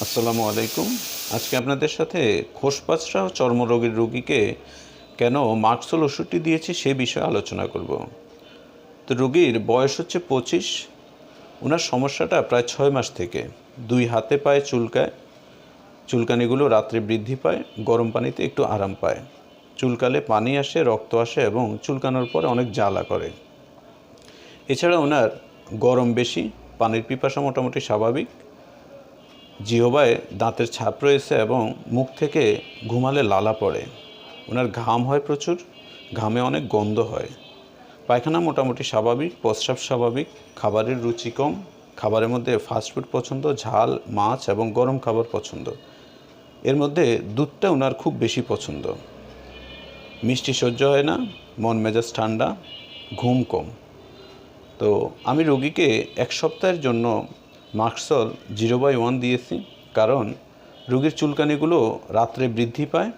আসসালামু আলাইকুম। আজকে আপনাদের সাথে খোসপাচরা চর্মরোগের রোগীকে কেন মার্কসল ওষুধটি দিয়েছি সে বিষয়ে আলোচনা করব। তো রোগীর বয়স হচ্ছে পঁচিশ। ওনার সমস্যাটা প্রায় ছয় মাস থেকে। দুই হাতে পায়ে চুলকায়। চুলকানিগুলো রাত্রে বৃদ্ধি পায়, গরম পানিতে একটু আরাম পায়। চুলকালে পানি আসে, রক্ত আসে এবং চুলকানোর পরে অনেক জ্বালা করে। এছাড়া ওনার গরম বেশি, পানির পিপাসা মোটামুটি স্বাভাবিক। জিহবায় দাঁতের ছাপ রয়েছে এবং মুখ থেকে ঘুমালে লালা পড়ে। ওনার ঘাম হয় প্রচুর, ঘামে অনেক গন্ধ হয়। পায়খানা মোটামুটি স্বাভাবিক, প্রস্রাব স্বাভাবিক, খাবারের রুচি কম, খাবারের মধ্যে ফাস্টফুড পছন্দ, ঝাল, মাছ এবং গরম খাবার পছন্দ। এর মধ্যে দুধটা ওনার খুব বেশি পছন্দ। মিষ্টি সহ্য হয় না, মন মেজাজ ঠান্ডা, ঘুম কম। তো আমি রোগীকে এক সপ্তাহের জন্য মার্কসল জিরো বাই ওয়ান দিয়েছি। কারণ রোগীর চুলকানিগুলো রাত্রে বৃদ্ধি পায়,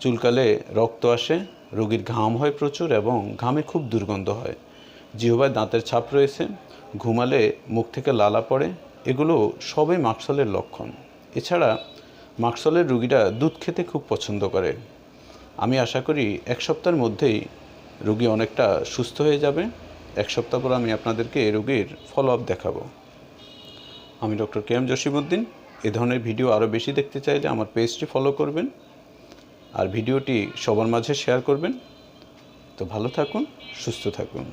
চুলকালে রক্ত আসে, রোগীর ঘাম হয় প্রচুর এবং ঘামে খুব দুর্গন্ধ হয়। জিহবায় দাঁতের ছাপ রয়েছে, ঘুমালে মুখ থেকে লালা পড়ে, এগুলো সবই মার্কসলের লক্ষণ। এছাড়া মার্কসলের রুগীরা দুধ খেতে খুব পছন্দ করে। আমি আশা করি এক সপ্তাহের মধ্যেই রুগী অনেকটা সুস্থ হয়ে যাবে। এক সপ্তাহ পর আমি আপনাদেরকে রোগীর ফলো আপ দেখাবো। আমি ডক্টর কে এম জসিমুদ্দিন এ ধরনের ভিডিও আরও বেশি দেখতে চাইলে আমার পেজটি ফলো করবেন আর ভিডিওটি সবার মাঝে শেয়ার করবেন। তো ভালো থাকুন, সুস্থ থাকুন।